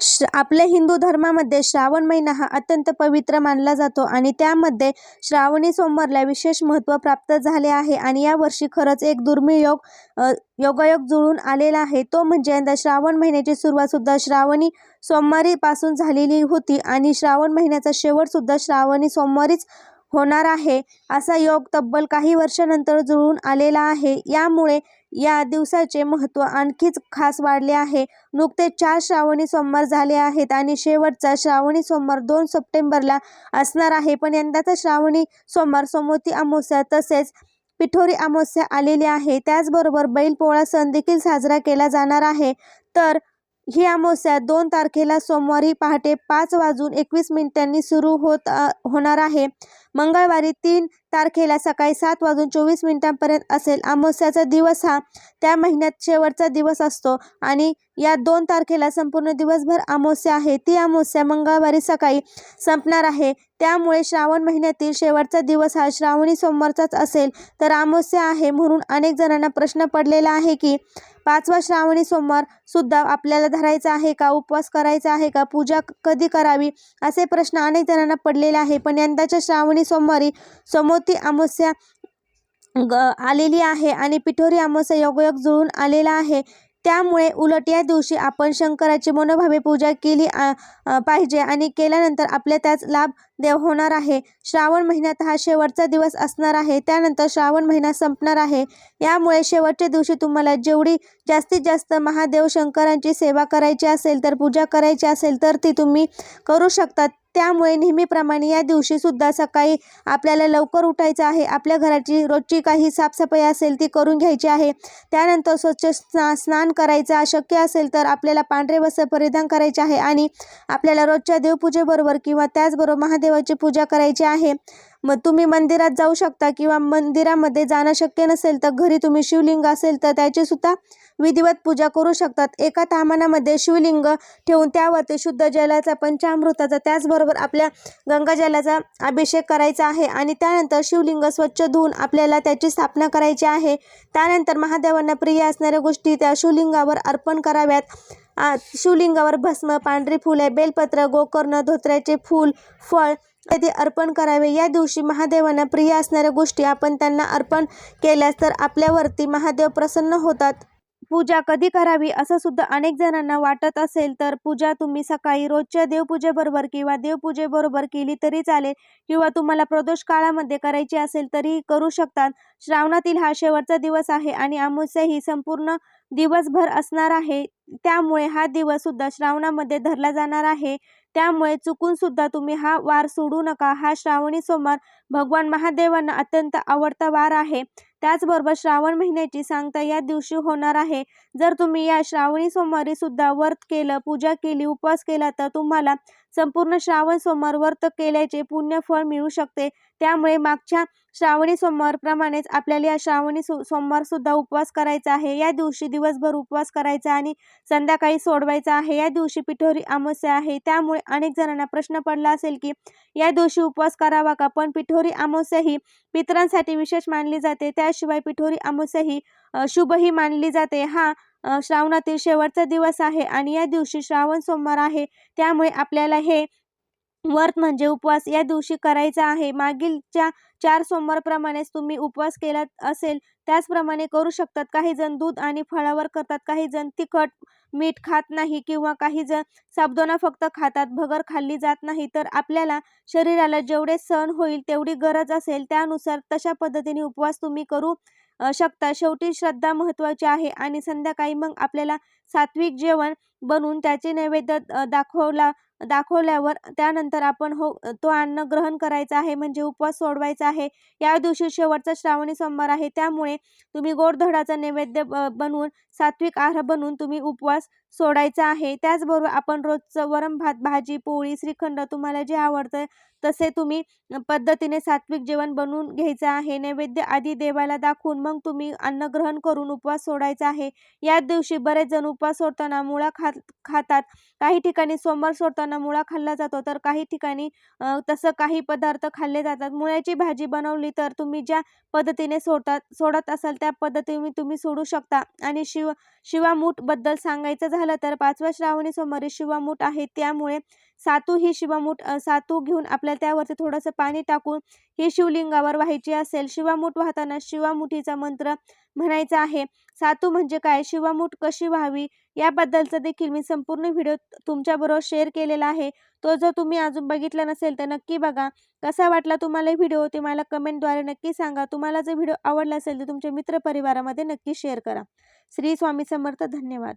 श आपल्या हिंदू धर्मामध्ये श्रावण महिना हा अत्यंत पवित्र मानला जातो आणि त्यामध्ये श्रावणी सोमवारला विशेष महत्त्व प्राप्त झाले आहे आणि यावर्षी खरंच एक दुर्मिळ योग योगायोग जुळून आलेला आहे. तो म्हणजे यंदा श्रावण महिन्याची सुरुवातसुद्धा श्रावणी सोमवारीपासून झालेली होती आणि श्रावण महिन्याचा शेवटसुद्धा श्रावणी सोमवारीच होणार आहे. असा योग तब्बल काही वर्षानंतर जुळून आलेला आहे. यामुळे या दिवसाचे महत्त्व आणखीच खास वाढले आहे. नुकते चार श्रावणी सोमवार झाले आहेत आणि शेवटचा श्रावणी सोमवार दोन सप्टेंबरला असणार आहे. पण यंदाचा श्रावणी सोमवार सोमवती अमावस्या तसेच पिठोरी अमावस्या आलेली आहे. त्याचबरोबर बैलपोळा सण देखील साजरा केला जाणार आहे. तर ही अमावस्या दोन तारखेला सोमवारी पहाटे पाच वाजून एकवीस मिनिटांनी सुरू होत होणार आहे. मंगळवारी तीन तारखेला सकाळी सात वाजून चोवीस मिनिटांपर्यंत असेल. अमावस्याचा दिवस हा त्या महिन्यात शेवटचा दिवस असतो आणि या दोन तारखेला संपूर्ण दिवसभर अमावस्या आहे. ती अमावस्या मंगळवारी सकाळी संपणार आहे. त्यामुळे श्रावण महिन्यातील शेवटचा दिवस हा श्रावणी सोमवारचाच असेल. तर अमावस्या आहे म्हणून अनेक जणांना प्रश्न पडलेला आहे की पाचवा श्रावणी सोमवार सुद्धा आपल्याला धरायचा आहे का? उपवास करायचा आहे का? पूजा कधी करावी? असे प्रश्न अनेक जणांना पडलेले आहे. पण यंदाच्या श्रावणी सोमवारी समोती अमावस्या ग आलेली आहे आणि पिठोरी अमावस्या योगयोग जुळून आलेला आहे. त्यामुळे उलट या दिवशी आपण शंकराची मनोभावे पूजा केली पाहिजे आणि केल्यानंतर आपल्या त्याच लाभ देव होणार आहे. श्रावण महिन्यात हा शेवटचा दिवस असणार आहे. त्यानंतर श्रावण महिना संपणार आहे. यामुळे शेवटच्या दिवशी तुम्हाला जेवढी जास्तीत जास्त महादेव शंकरांची सेवा करायची असेल तर पूजा करायची असेल तर ती तुम्ही करू शकता. त्यामुळे नेहमीप्रमाणे या दिवशी सुद्धा सकाळी आपल्याला लवकर उठायचं आहे. आपल्या घराची रोजची काही साफसफाई असेल ती करून घ्यायची आहे. त्यानंतर स्वच्छ स्ना स्नान करायचं शक्य असेल तर आपल्याला पांढरे वस्त्र परिधान करायचे आहे आणि आपल्याला रोजच्या देवपूजेबरोबर किंवा त्याचबरोबर महादेवाची पूजा करायची आहे. मग तुम्ही मंदिरात जाऊ शकता किंवा मंदिरामध्ये जाणं शक्य नसेल तर घरी तुम्ही शिवलिंग असेल तर त्याची सुद्धा विधिवत पूजा करू शकतात. एका तामानामध्ये शिवलिंग ठेवून त्यावरती शुद्ध जलाचा पंचामृताचा त्याचबरोबर आपल्या गंगाजलाचा अभिषेक करायचा आहे आणि त्यानंतर शिवलिंग स्वच्छ धुवून आपल्याला त्याची स्थापना करायची आहे. त्यानंतर महादेवांना प्रिय असणाऱ्या गोष्टी त्या शिवलिंगावर अर्पण कराव्यात. आ, शिवलिंगावर भस्म पांढरी फुले बेलपत्र गोकर्ण धोत्र्याचे फूल फळ इत्यादी अर्पण करावे. या दिवशी महादेवांना प्रिय असणाऱ्या गोष्टी आपण त्यांना अर्पण केल्यास तर आपल्यावरती महादेव प्रसन्न होतात. पूजा कधी करावी असं सुद्धा अनेक जणांना वाटत असेल तर पूजा तुम्ही सकाळी रोजच्या देवपूजेबरोबर किंवा देवपूजेबरोबर केली तरी चालेल किंवा तुम्हाला प्रदोष काळामध्ये करायची असेल तरीही करू शकतात. श्रावणातील हा शेवटचा दिवस आहे आणि अमावस्या ही संपूर्ण दिवसभर असणार आहे. त्यामुळे हा दिवस सुद्धा श्रावणामध्ये धरला जाणार आहे. त्यामुळे चुकून सुद्धा तुम्ही हा वार सोडू नका. हा श्रावणी सोमवार भगवान महादेवांना अत्यंत आवडता वार आहे. त्याचबरोबर श्रावण महिन्याची सांगता या दिवशी होणार आहे. जर तुम्ही या श्रावणी सोमवारी सुद्धा व्रत केलं पूजा केली उपवास केला तर तुम्हाला संपूर्ण श्रावण सोमवार व्रत केल्याचे पुण्यफळ मिळू शकते. त्यामुळे मागच्या श्रावणी सोमवारप्रमाणेच आपल्याला या श्रावणी सो सोमवार सुद्धा उपवास करायचा आहे. या दिवशी दिवसभर उपवास करायचा आणि संध्याकाळी सोडवायचा आहे. या दिवशी पिठोरी अमावस्या आहे. त्यामुळे अनेक जणांना प्रश्न पडला असेल की या दिवशी उपवास करावा का? पण पिठोरी अमावस्या ही पितरांसाठी विशेष मानली जाते. त्याशिवाय पिठोरी अमावस्या ही शुभही मानली जाते. हा श्रावणातील शेवटचा दिवस आहे आणि या दिवशी श्रावण सोमवार आहे. त्यामुळे आपल्याला हे व्रत म्हणजे उपवास या दिवशी करायचा आहे. मागीलच्या चार सोमवारप्रमाणेच तुम्ही उपवास केला असेल त्याचप्रमाणे करू शकतात. काही जण दूध आणि फळावर करतात काही जण तिखट मीठ खात नाही किंवा काही जण साबदोना फक्त खातात भगर खाल्ली जात नाही. तर आपल्याला शरीराला जेवढे सण होईल तेवढी गरज असेल त्यानुसार तशा पद्धतीने उपवास तुम्ही करू शकता शेवटी श्रद्धा महत्त्वाची आहे आणि संध्याकाळी मग आपल्याला सात्विक जेवण बनवून त्याचे नैवेद्य दाखवला दाखवल्यावर त्यानंतर आपण हो तो अन्न ग्रहण करायचा आहे म्हणजे उपवास सोडवायचा आहे. या दिवशी शेवटचा श्रावणी सोमवार आहे. त्यामुळे तुम्ही गोडधडाचा नैवेद्य ब बनवून सात्विक आहार बनवून तुम्ही उपवास सोडायचा आहे. त्याचबरोबर आपण रोजचं वरण भात भाजी पोळी श्रीखंड तुम्हाला जे आवडतं तसे तुम्ही पद्धतीने सात्विक जेवण बनवून घ्यायचं आहे. नैवेद्य आधी देवाला दाखवून मग तुम्ही अन्न ग्रहण करून उपवास सोडायचा आहे. याच दिवशी बरेच जण उपवास सोडताना मुळा खात खातात. काही ठिकाणी सोमवार सोडताना मुळा खाल्ला जातो. तर काही ठिकाणी तसं काही पदार्थ खाल्ले जातात. मुळ्याची भाजी बनवली तर तुम्ही ज्या पद्धतीने सोडतात सोडत असाल त्या पद्धतीने तुम्ही सोडू शकता. आणि शिव शिवामूठबद्दल सांगायचं झालं तर पाचव्या श्रावणी सोमवारी शिवामूठ आहे. त्यामुळे सातू ही शिवामूठ सातू घेऊन आपल्याला त्यावरती थोडंसं पाणी टाकून ही शिवलिंगावर व्हायची असेल. शिवामूठ वाहताना शिवामुठीचा मंत्र म्हणायचा आहे. सातू म्हणजे काय? शिवामूठ कशी व्हावी? याबद्दलचा देखील मी संपूर्ण व्हिडिओ तुमच्याबरोबर शेअर केलेला आहे. तो जर तुम्ही अजून बघितला नसेल तर नक्की बघा. कसा वाटला तुम्हाला व्हिडिओ? ते मला कमेंटद्वारे नक्की सांगा. तुम्हाला जर व्हिडिओ आवडला असेल तर तुमच्या मित्रपरिवारामध्ये नक्की शेअर करा. श्री स्वामी समर्थ. धन्यवाद.